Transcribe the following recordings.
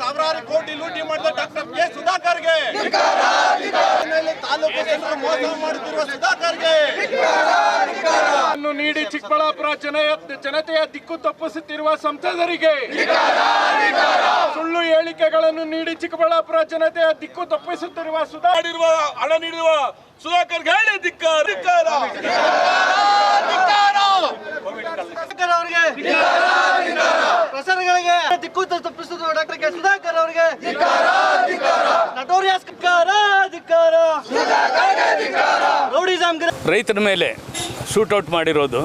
ಸರ್ಕಾರಿ ಕೋಟಿ ಲೂಟಿ ಮಾಡಿದ ಡಾಕ್ಟರ್ ಕೆ ಸುಧಾಕರ್ಗೆ. ಗೆ ತಾಲೂಕು ಮೋಸ ಮಾಡುತ್ತಿರುವ ಸುಧಾಕರ್ಗೆ. ಅನ್ನು ನೀಡಿ ಚಿಕ್ಕಬಳ್ಳಾಪುರ ಜನ ಜನತೆಯ ದಿಕ್ಕು ತಪ್ಪಿಸುತ್ತಿರುವ ಸಂಸದರಿಗೆ. ಸುಳ್ಳು ಹೇಳಿಕೆಗಳನ್ನು ನೀಡಿ ಚಿಕ್ಕಬಳ್ಳಾಪುರ ಜನತೆಯ ದಿಕ್ಕು ತಪ್ಪಿಸುತ್ತಿರುವ ಸುಧಾ ಮಾಡಿರುವ ಹಣ ನೀಡುವ ಸುಧಾಕರ್ ಹೇಳಿ ಧಿಕ್ಕಾರ ಧಿಕ್ಕಾರ. ಸುಧಾಕರ್ ಅವರಿಗೆ ಪ್ರಸರಣಗಳಿಗೆ ದಿಕ್ಕು ತಪ್ಪಿಸುತ್ತಿರುವ ಡಾಕ್ಟರ್ ಕೆ. ಸುಧಾಕರ್ ಅವರಿಗೆ. ರೈತರ ಮೇಲೆ ಶೂಟೌಟ್ ಮಾಡಿರೋದು.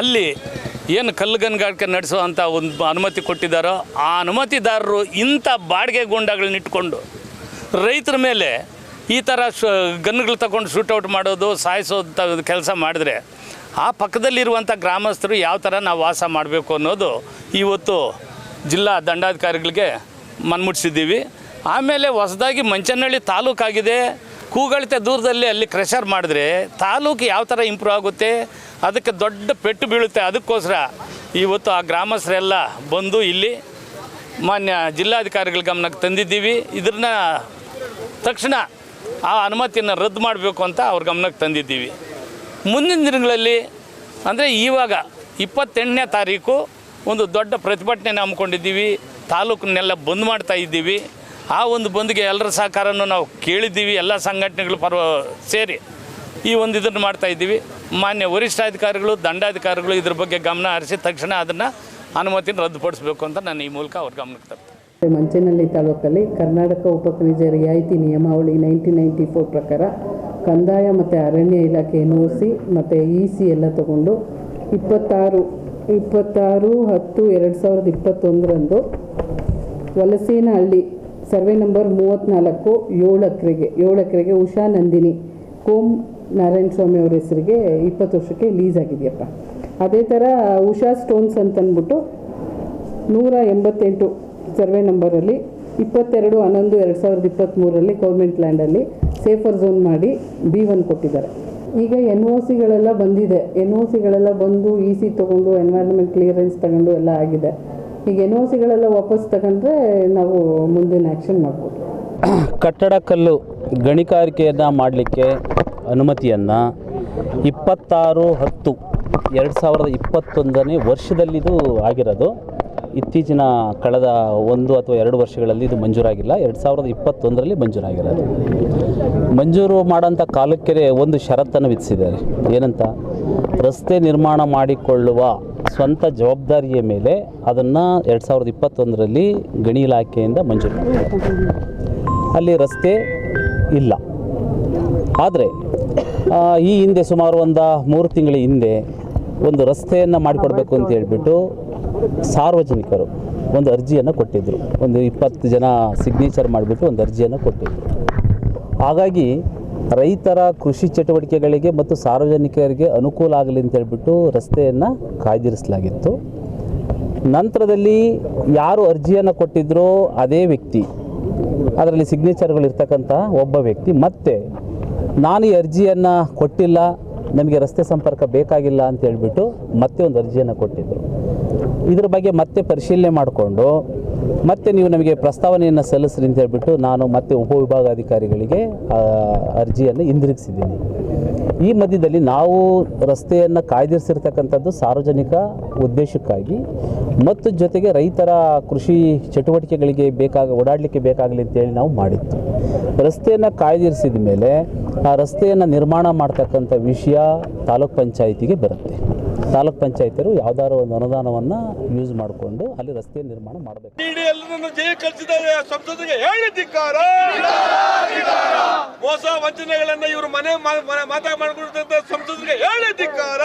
ಅಲ್ಲಿ ಏನು ಕಲ್ಲುಗನ್ಗಾರಿಕೆ ನಡೆಸುವಂಥ ಒಂದು ಅನುಮತಿ ಕೊಟ್ಟಿದ್ದಾರೋ, ಆ ಅನುಮತಿದಾರರು ಇಂಥ ಬಾಡಿಗೆ ಗುಂಡಗಳನ್ನ ಇಟ್ಕೊಂಡು ರೈತರ ಮೇಲೆ ಈ ಥರ ಶು ಗನ್ಗಳು ತಗೊಂಡು ಶೂಟೌಟ್ ಮಾಡೋದು ಸಾಯಿಸೋದು ಕೆಲಸ ಮಾಡಿದ್ರೆ ಆ ಪಕ್ಕದಲ್ಲಿರುವಂಥ ಗ್ರಾಮಸ್ಥರು ಯಾವ ಥರ ನಾವು ವಾಸ ಮಾಡಬೇಕು ಅನ್ನೋದು ಇವತ್ತು ಜಿಲ್ಲಾ ದಂಡಾಧಿಕಾರಿಗಳಿಗೆ ಮನ್ಮುಟ್ಸಿದ್ದೀವಿ. ಆಮೇಲೆ ಹೊಸದಾಗಿ ಮಂಚನಹಳ್ಳಿ ತಾಲೂಕಾಗಿದೆ ಕೂಗಳಿತೆ ದೂರದಲ್ಲಿ ಅಲ್ಲಿ ಕ್ರೆಷರ್ ಮಾಡಿದ್ರೆ ತಾಲೂಕು ಯಾವ ಥರ ಇಂಪ್ರೂವ್ ಆಗುತ್ತೆ, ಅದಕ್ಕೆ ದೊಡ್ಡ ಪೆಟ್ಟು ಬೀಳುತ್ತೆ ಅದಕ್ಕೋಸ್ಕರ ಇವತ್ತು ಆ ಗ್ರಾಮಸ್ಥರೆಲ್ಲ ಬಂದು ಇಲ್ಲಿ ಮಾನ್ಯ ಜಿಲ್ಲಾಧಿಕಾರಿಗಳ ಗಮನಕ್ಕೆ ತಂದಿದ್ದೀವಿ. ಇದನ್ನ ತಕ್ಷಣ ಆ ಅನುಮತಿಯನ್ನು ರದ್ದು ಮಾಡಬೇಕು ಅಂತ ಅವ್ರ ಗಮನಕ್ಕೆ ತಂದಿದ್ದೀವಿ. ಮುಂದಿನ ದಿನಗಳಲ್ಲಿ, ಅಂದರೆ ಇವಾಗ ಇಪ್ಪತ್ತೆಂಟನೇ ತಾರೀಕು ಒಂದು ದೊಡ್ಡ ಪ್ರತಿಭಟನೆ ಹಮ್ಮಿಕೊಂಡಿದ್ದೀವಿ ತಾಲೂಕನ್ನೆಲ್ಲ ಬಂದ್ ಮಾಡ್ತಾ ಇದ್ದೀವಿ. ಆ ಒಂದು ಬಂದ್ಗೆ ಎಲ್ಲರ ಸಹಕಾರನೂ ನಾವು ಕೇಳಿದ್ದೀವಿ, ಎಲ್ಲ ಸಂಘಟನೆಗಳು ಪರ್ವ, ಸೇರಿ ಈ ಒಂದು ಇದನ್ನು ಮಾಡ್ತಾ ಇದ್ದೀವಿ. ಮಾನ್ಯ ವರಿಷ್ಠಾಧಿಕಾರಿಗಳು, ದಂಡಾಧಿಕಾರಿಗಳು ಇದ್ರ ಬಗ್ಗೆ ಗಮನ ಹರಿಸಿ ತಕ್ಷಣ ಅದನ್ನು ಅನುಮತಿನ ರದ್ದುಪಡಿಸಬೇಕು ಅಂತ ನಾನು ಈ ಮೂಲಕ ಅವ್ರ ಗಮನಕ್ಕೆ ತರ್ತೀನಿ. ಮಂಚನಹಳ್ಳಿ ತಾಲೂಕಲ್ಲಿ ಕರ್ನಾಟಕ ಉಪಖನಿಜ ರಿಯಾಯಿತಿ ನಿಯಮಾವಳಿ ನೈನ್ಟೀನ್ ನೈಂಟಿ ಫೋರ್ ಪ್ರಕಾರ ಕಂದಾಯ ಮತ್ತು ಅರಣ್ಯ ಇಲಾಖೆ ಎನ್ ಒ ಸಿ ಮತ್ತು ಇ ಸಿ ಎಲ್ಲ ತಗೊಂಡು ಇಪ್ಪತ್ತಾರು ಇಪ್ಪತ್ತಾರು ಹತ್ತು ಎರಡು ಸಾವಿರದ ಇಪ್ಪತ್ತೊಂದರಂದು ವಲಸೇನಹಳ್ಳಿ ಸರ್ವೆ ನಂಬರ್ ಮೂವತ್ತ್ನಾಲ್ಕು ಏಳು ಎಕರೆಗೆ ಏಳು ಎಕರೆಗೆ ಉಷಾ ನಂದಿನಿ ಕೋಮ್ ನಾರಾಯಣ ಸ್ವಾಮಿ ಅವ್ರ ಹೆಸರಿಗೆ ಇಪ್ಪತ್ತು ವರ್ಷಕ್ಕೆ ಲೀಸ್ ಆಗಿದೆಯಪ್ಪ. ಅದೇ ಥರ ಉಷಾ ಸ್ಟೋನ್ಸ್ ಅಂತಂದ್ಬಿಟ್ಟು ನೂರ ಎಂಬತ್ತೆಂಟು ಸರ್ವೆ ನಂಬರಲ್ಲಿ ಇಪ್ಪತ್ತೆರಡು ಹನ್ನೊಂದು ಎರಡು ಸಾವಿರದ ಇಪ್ಪತ್ತ್ಮೂರರಲ್ಲಿ ಗೌರ್ಮೆಂಟ್ ಲ್ಯಾಂಡಲ್ಲಿ ಸೇಫರ್ ಝೋನ್ ಮಾಡಿ ಬಿ ಒನ್ ಕೊಟ್ಟಿದ್ದಾರೆ. ಈಗ ಎನ್ ಒ ಸಿಗಳೆಲ್ಲ ಬಂದಿದೆ. ಎನ್ ಒ ಸಿಗಳೆಲ್ಲ ಬಂದು ಇ ಸಿ ತೊಗೊಂಡು ಎನ್ವೈರ್ನ್ಮೆಂಟ್ ಕ್ಲಿಯರೆನ್ಸ್ ತಗೊಂಡು ಎಲ್ಲ ಆಗಿದೆ. ಈಗ ಎನ್ ಒ ಸಿಗಳೆಲ್ಲ ವಾಪಸ್ ತಗೊಂಡ್ರೆ ನಾವು ಮುಂದಿನ ಆ್ಯಕ್ಷನ್ ಮಾಡ್ಬೋದು. ಕಟ್ಟಡ ಕಲ್ಲು ಗಣಿಗಾರಿಕೆಯನ್ನು ಮಾಡಲಿಕ್ಕೆ ಅನುಮತಿಯನ್ನು ಇಪ್ಪತ್ತಾರು ಹತ್ತು, ಎರಡು ಸಾವಿರದ ಇಪ್ಪತ್ತೊಂದನೇ ವರ್ಷದಲ್ಲಿದು ಆಗಿರೋದು. ಇತ್ತೀಚಿನ ಕಳೆದ ಒಂದು ಅಥವಾ ಎರಡು ವರ್ಷಗಳಲ್ಲಿ ಇದು ಮಂಜೂರಾಗಿಲ್ಲ. ಎರಡು ಸಾವಿರದ ಇಪ್ಪತ್ತೊಂದರಲ್ಲಿ ಮಂಜೂರಾಗಿರೋದು. ಮಂಜೂರು ಮಾಡೋಂಥ ಕಾಲಕ್ಕೆ ಒಂದು ಷರತ್ತನ್ನು ವಿಧಿಸಿದ್ದಾರೆ. ಏನಂತ? ರಸ್ತೆ ನಿರ್ಮಾಣ ಮಾಡಿಕೊಳ್ಳುವ ಸ್ವಂತ ಜವಾಬ್ದಾರಿಯ ಮೇಲೆ ಅದನ್ನು ಎರಡು ಸಾವಿರದ ಇಪ್ಪತ್ತೊಂದರಲ್ಲಿ ಗಣಿ ಇಲಾಖೆಯಿಂದ ಮಂಜೂರು ಅಲ್ಲಿ ರಸ್ತೆ ಇಲ್ಲ. ಆದರೆ ಈ ಹಿಂದೆ ಸುಮಾರು ಒಂದು ಮೂರು ತಿಂಗಳ ಹಿಂದೆ ಒಂದು ರಸ್ತೆಯನ್ನು ಮಾಡಿಕೊಡ್ಬೇಕು ಅಂತ ಹೇಳ್ಬಿಟ್ಟು ಸಾರ್ವಜನಿಕರು ಒಂದು ಅರ್ಜಿಯನ್ನು ಕೊಟ್ಟಿದ್ದರು ಒಂದು ಇಪ್ಪತ್ತು ಜನ ಸಿಗ್ನೇಚರ್ ಮಾಡಿಬಿಟ್ಟು ಒಂದು ಅರ್ಜಿಯನ್ನು ಕೊಟ್ಟಿದ್ದರು ಹಾಗಾಗಿ ರೈತರ ಕೃಷಿ ಚಟುವಟಿಕೆಗಳಿಗೆ ಮತ್ತು ಸಾರ್ವಜನಿಕರಿಗೆ ಅನುಕೂಲ ಆಗಲಿ ಅಂತ ಹೇಳ್ಬಿಟ್ಟು ರಸ್ತೆಯನ್ನು ಕಾಯ್ದಿರಿಸಲಾಗಿತ್ತು. ನಂತರದಲ್ಲಿ ಯಾರು ಅರ್ಜಿಯನ್ನು ಕೊಟ್ಟಿದ್ರೋ ಅದೇ ವ್ಯಕ್ತಿ, ಅದರಲ್ಲಿ ಸಿಗ್ನೇಚರ್ಗಳು ಇರ್ತಕ್ಕಂಥ ಒಬ್ಬ ವ್ಯಕ್ತಿ. ಮತ್ತೆ ನಾನು ಈ ಅರ್ಜಿಯನ್ನು ಕೊಟ್ಟಿಲ್ಲ ನನಗೆ ರಸ್ತೆ ಸಂಪರ್ಕ ಬೇಕಾಗಿಲ್ಲ ಅಂತ ಹೇಳ್ಬಿಟ್ಟು ಮತ್ತೆ ಒಂದು ಅರ್ಜಿಯನ್ನು ಕೊಟ್ಟಿದ್ದರು ಇದ್ರ ಬಗ್ಗೆ ಮತ್ತೆ ಪರಿಶೀಲನೆ ಮಾಡಿಕೊಂಡು ಮತ್ತೆ ನೀವು ನಮಗೆ ಪ್ರಸ್ತಾವನೆಯನ್ನು ಸಲ್ಲಿಸ್ರಿ ಅಂತ ಹೇಳಿಬಿಟ್ಟು ನಾನು ಮತ್ತೆ ಉಪವಿಭಾಗಾಧಿಕಾರಿಗಳಿಗೆ ಅರ್ಜಿಯನ್ನು ಹಿಂದಿರುಗಿಸಿದ್ದೀನಿ. ಈ ಮಧ್ಯದಲ್ಲಿ ನಾವು ರಸ್ತೆಯನ್ನು ಕಾಯ್ದಿರಿಸಿರ್ತಕ್ಕಂಥದ್ದು ಸಾರ್ವಜನಿಕ ಉದ್ದೇಶಕ್ಕಾಗಿ ಮತ್ತು ಜೊತೆಗೆ ರೈತರ ಕೃಷಿ ಚಟುವಟಿಕೆಗಳಿಗೆ ಬೇಕಾಗ ಓಡಾಡಲಿಕ್ಕೆ ಬೇಕಾಗಲಿ ಅಂತೇಳಿ ನಾವು ಮಾಡಿತ್ತು ರಸ್ತೆಯನ್ನು ಕಾಯ್ದಿರಿಸಿದ ಮೇಲೆ ಆ ರಸ್ತೆಯನ್ನು ನಿರ್ಮಾಣ ಮಾಡ್ತಕ್ಕಂಥ ವಿಷಯ ತಾಲೂಕ್ ಪಂಚಾಯಿತಿಗೆ ಬರುತ್ತೆ. ತಾಲೂಕ್ ಪಂಚಾಯತಿಯರು ಯಾವ್ದಾದ್ರು ಒಂದು ಅನುದಾನವನ್ನು ಯೂಸ್ ಮಾಡಿಕೊಂಡು ಅಲ್ಲಿ ರಸ್ತೆ ನಿರ್ಮಾಣ ಮಾಡಬೇಕು. ಮೋಸ ವಂಚನೆಗಳನ್ನ ಇವರು ಮನೆ ಮಾ- ಮನೆ ಮಾತಾ ಮಾಡ್ಕೊಳ್ತಂತ ಸಂಸದರಿಗೆ ಹೇಳಿ ಧಿಕ್ಕಾರ.